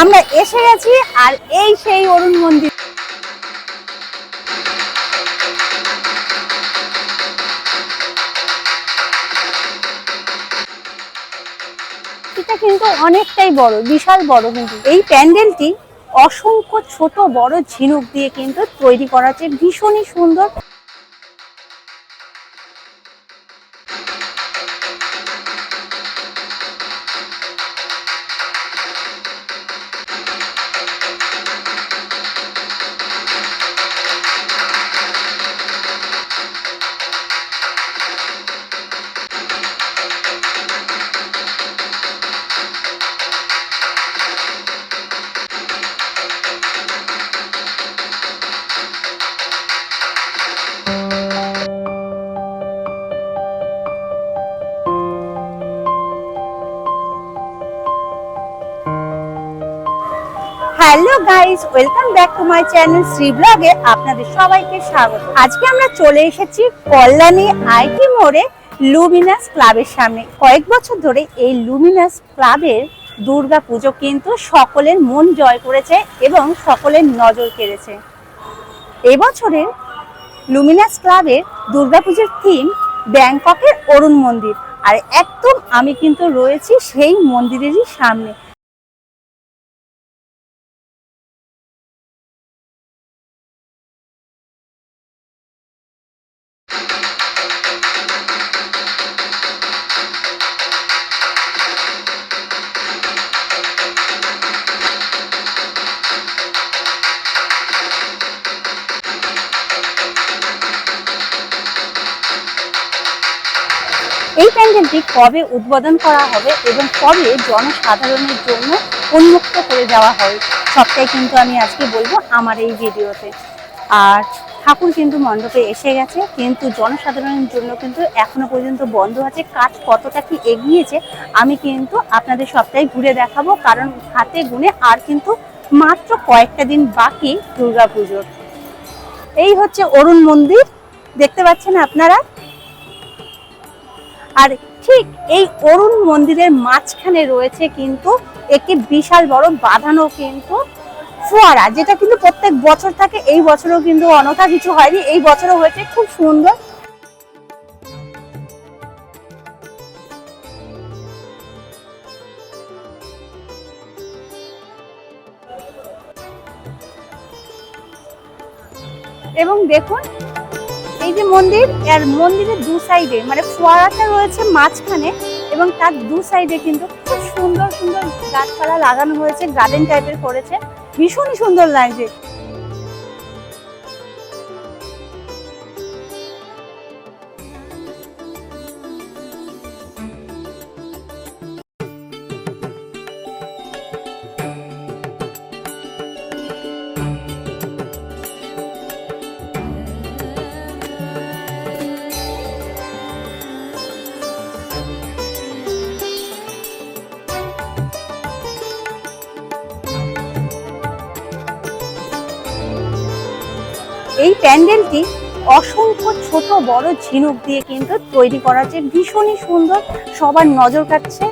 আমরা এসে গেছি আর এই সেই অরুণ মন্দির। এটা কিন্তু অনেকটাই বড়, বিশাল বড় কিন্তু। এই প্যান্ডেলটি অসংখ্য ছোট বড় ঝিনুক দিয়ে কিন্তু তৈরি করা ভীষণই সুন্দর। Welcome back to my channel Shri ব্লগে আপনাদের সবাইকে স্বাগত। আজকে আমরা চলে এসেছি কল্যাণী আইটি মোড়ে লুমিনাস ক্লাবের সামনে। কয়েক বছর ধরে এই লুমিনাস ক্লাবের দুর্গা পুজো কিন্তু সকলের মন জয় করেছে এবং সকলের নজর কেড়েছে। এবছরের লুমিনাস ক্লাবের দুর্গাপুজোর থিম ব্যাংককের অরুণ মন্দির। আর একদম আমি কিন্তু রয়েছি সেই মন্দিরেরই সামনে। এই প্যান্ডেলটি কবে উদ্বোধন করা হবে এবং কবে জনসাধারণের জন্য উন্মুক্ত করে দেওয়া হয়, সবটাই কিন্তু আমি আজকে বলব আমার এই ভিডিওতে। আর ঠাকুর কিন্তু মণ্ডপে এসে গেছে, কিন্তু জনসাধারণের জন্য কিন্তু এখনও পর্যন্ত বন্ধ আছে। কাজ কতটা কি এগিয়েছে, আমি কিন্তু আপনাদের সবটাই ঘুরে দেখাবো, কারণ হাতে গুনে আর কিন্তু মাত্র কয়েকটা দিন বাকি দুর্গাপুজোর। এই হচ্ছে অরুণ মন্দির, দেখতে পাচ্ছেন আপনারা? আর ঠিক এই অরুণ মন্দিরের মাঝখানে রয়েছে কিন্তু একটি বিশাল বড় বাঁধানো কিন্তু ফোয়ারা, যেটা কিন্তু প্রত্যেক বছর থাকে। এই বছরও কিন্তু অনথা কিছু হয়নি, এই বছরও হয়েছে খুব সুন্দর। এবং দেখুন যে মন্দির, আর মন্দিরের দু সাইডে মানে ফোয়ারাটা রয়েছে মাঝখানে এবং তার দু সাইডে কিন্তু খুব সুন্দর সুন্দর গাছপালা লাগানো হয়েছে গার্ডেন টাইপের করেছে। ভীষণই সুন্দর লাগছে। এই প্যান্ডেলটি অসংখ্য ছোট, বড় ঝিনুক দিয়ে কিন্তু তৈরি করা আছে ভীষণই সুন্দর, সবার নজর কাটছে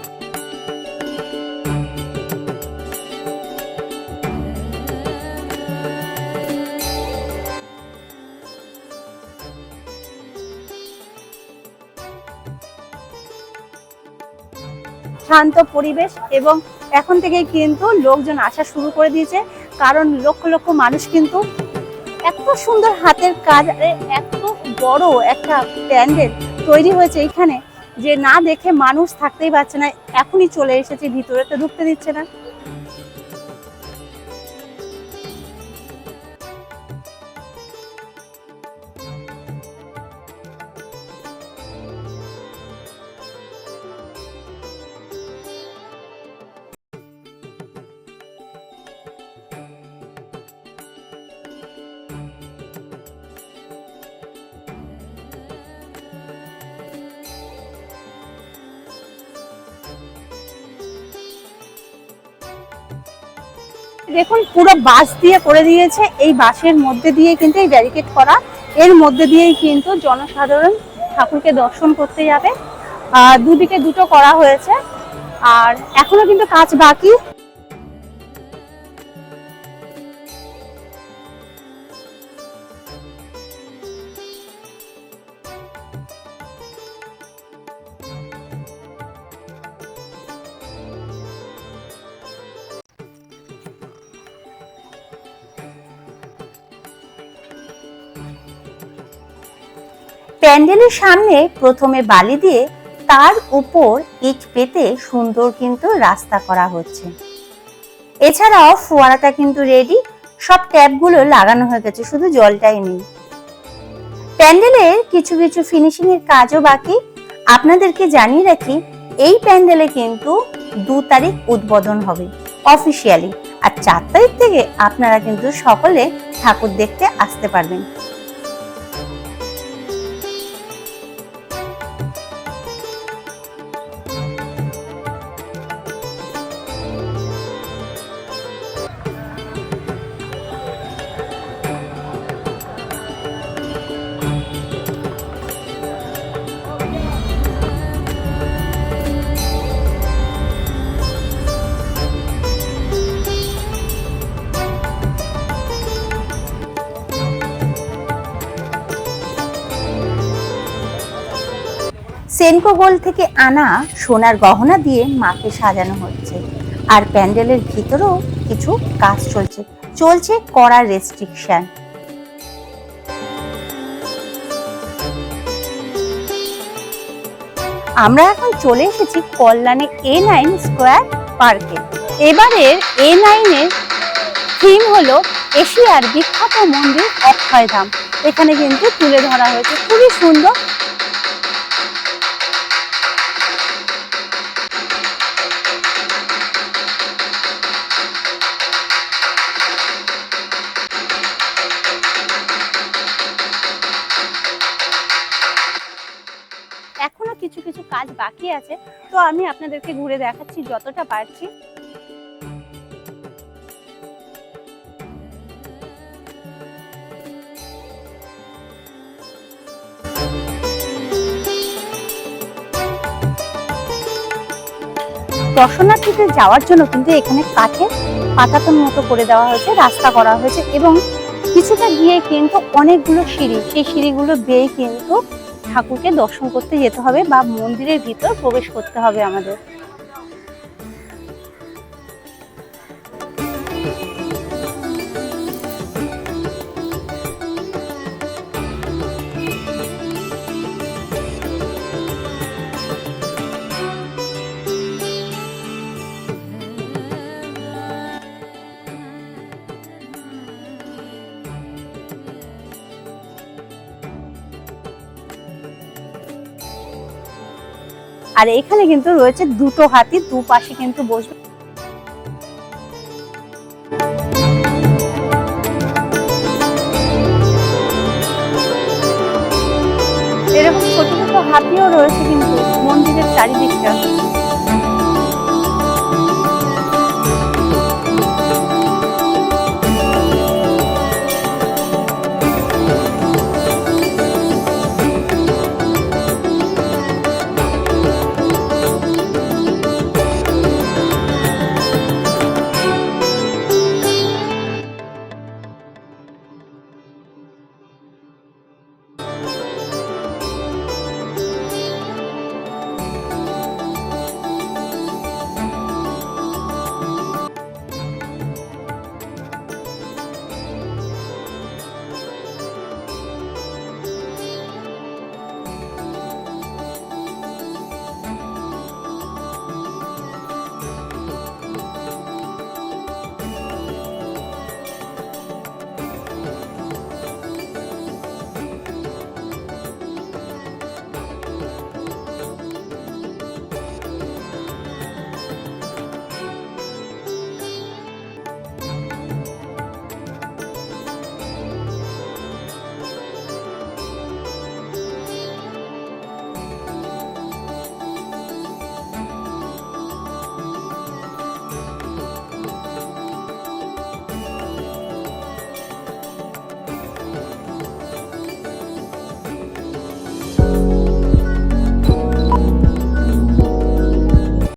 শান্ত পরিবেশ এবং এখন থেকেই কিন্তু লোকজন আসা শুরু করে দিয়েছে, কারণ লক্ষ লক্ষ মানুষ কিন্তু এত সুন্দর হাতের কাজ এত বড় একটা প্যান্ডেল তৈরি হয়েছে এখানে যে না দেখে মানুষ থাকতেই পারছে না, এখনই চলে এসেছে ভিতরে তো ঢুকতে দিচ্ছে না। দেখুন, পুরো বাস দিয়ে করে দিয়েছে। এই বাসের মধ্যে দিয়ে কিন্তু এই ব্যারিকেড করা। এর মধ্যে দিয়েই কিন্তু জনসাধারণ ঠাকুরকে দর্শন করতে যাবে। দুদিকে দুটো করা হয়েছে। আর এখনও কিন্তু কাজ বাকি। প্যান্ডেলের সামনে প্রথমে বালি দিয়ে তার উপর ইট পেতে সুন্দর কিন্তু রাস্তা করা হচ্ছে। এছাড়াও ফোয়ারাটা কিন্তু রেডি সব ট্যাপগুলো লাগানো হয়ে গেছে, শুধু জলটাই নেই। প্যান্ডেলের কিছু কিছু ফিনিশিং এর কাজও বাকি। আপনাদেরকে জানিয়ে রাখি, এই প্যান্ডেলে কিন্তু দু তারিখ উদ্বোধন হবে অফিসিয়ালি আর চার তারিখ থেকে আপনারা কিন্তু সকলে ঠাকুর দেখতে আসতে পারবেন। সেনকো গোল্ড থেকে আনা সোনার গহনা দিয়ে মাকে সাজানো হচ্ছে। আর প্যান্ডেলের ভিতরেও কিছু কাজ চলছে। চলছে কড়া রেস্ট্রিকশন আমরা এখন চলে এসেছি কল্যাণে এ নাইন স্কোয়ার পার্কে এবারের এ নাইনের থিম হলো এশিয়ার বিখ্যাত মন্দির অক্ষয়ধাম। এখানে কিন্তু তুলে ধরা হয়েছে। খুবই সুন্দর কিছু কিছু কাজ বাকি আছে, তো আমি আপনাদেরকে ঘুরে দেখাচ্ছি যতটা পারছি। দর্শনার্থীদের যাওয়ার জন্য কিন্তু এখানে কাঠের পাতাতন মতো করে দেওয়া হয়েছে, রাস্তা করা হয়েছে এবং কিছুটা গিয়ে কিন্তু অনেকগুলো সিঁড়ি, সেই সিঁড়িগুলো বেয়ে কিন্তু ঠাকুরকে দর্শন করতে যেতে হবে বা মন্দিরের ভিতর প্রবেশ করতে হবে আমাদের। আর এখানে কিন্তু রয়েছে দুটো হাতি, দুপাশে কিন্তু বসবে। এরকম ছোট ছোট হাতিও রয়েছে কিন্তু মন্দিরের চারিদিকটা।